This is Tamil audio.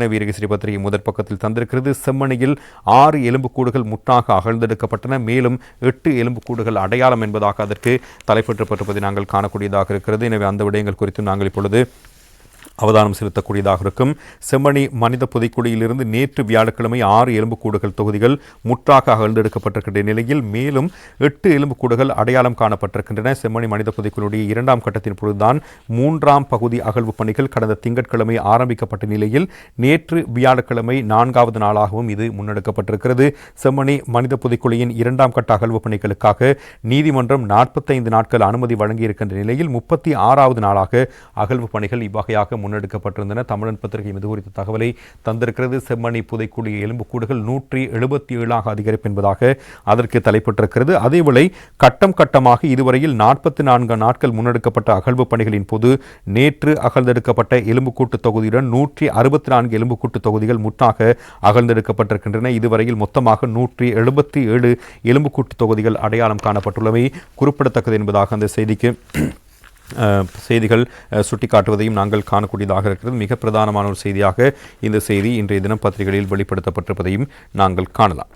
வீரக பத்திரிகை முதற் பக்கத்தில் தந்திருக்கிறது. செம்மணியில் ஆறு எலும்புக்கூடுகள் முட்டாக அகழ்ந்தெடுக்கப்பட்டன. மேலும் எட்டு எலும்புக்கூடுகள் அடையாளம் என்பதாக அதற்கு தலைப்பற்றப்பட்டிருப்பதை நாங்கள் காணக்கூடியதாக இருக்கிறது. எனவே அந்த விடயங்கள் குறித்து நாங்கள் இப்பொழுது அவதானம் செலுத்தக்கூடியதாக இருக்கும். செம்மணி மனித புதைக்குழியிலிருந்து நேற்று வியாழக்கிழமை ஆறு எலும்புக்கூடுகள் தொகுதிகள் முற்றாக அகழ்ந்தெடுக்கப்பட்டிருக்கின்ற நிலையில் மேலும் எட்டு எலும்புக்கூடுகள் அடையாளம் காணப்பட்டிருக்கின்றன. செம்மணி மனித புதைக்குழுடைய இரண்டாம் கட்டத்தின் பொழுதுதான் மூன்றாம் பகுதி அகழ்வு பணிகள் கடந்த திங்கட்கிழமை ஆரம்பிக்கப்பட்ட நிலையில் நேற்று வியாழக்கிழமை நான்காவது நாளாகவும் இது முன்னெடுக்கப்பட்டிருக்கிறது. செம்மணி மனித புதைக்குழியின் இரண்டாம் கட்ட அகழ்வு பணிகளுக்காக நீதிமன்றம் நாற்பத்தைந்து நாட்கள் அனுமதி வழங்கியிருக்கின்ற நிலையில் முப்பத்தி ஆறாவது நாளாக அகழ்வு பணிகள் இவ்வகையாக முன்னெடுக்கப்பட்டிருந்தன. தமிழன் பத்திரிகை இது குறித்த தகவலை தந்திருக்கிறது. செம்மணி புதைக்குழி எலும்புக்கூடுகள் நூற்றி எழுபத்தி ஏழாக அதிகரிப்பு என்பதாக அதற்கு தலைப்பட்டிருக்கிறது. அதேவேளை கட்டம் கட்டமாக இதுவரையில் நாற்பத்தி நான்கு நாட்கள் முன்னெடுக்கப்பட்ட அகழ்வு பணிகளின் போது நேற்று அகழ்ந்தெடுக்கப்பட்ட எலும்புக்கூட்டு தொகுதியுடன் நூற்றி அறுபத்தி நான்கு எலும்புக்கூட்டு தொகுதிகள் முற்றாக அகழ்ந்தெடுக்கப்பட்டிருக்கின்றன. இதுவரையில் மொத்தமாக நூற்றி எழுபத்தி ஏழு எலும்புக்கூட்டு தொகுதிகள் அடையாளம் காணப்பட்டுள்ளமை குறிப்பிடத்தக்கது என்பதாக அந்த செய்திக்கு செய்திகள் சுட்டிக்காட்டுவதையும் நாங்கள் காணக்கூடியதாக இருக்கிறது. மிக பிரதானமான ஒரு செய்தியாக இந்த செய்தி இன்றைய தினம் பத்திரிகைகளில் வெளிப்படுத்தப்பட்டிருப்பதையும் நாங்கள் காணலாம்.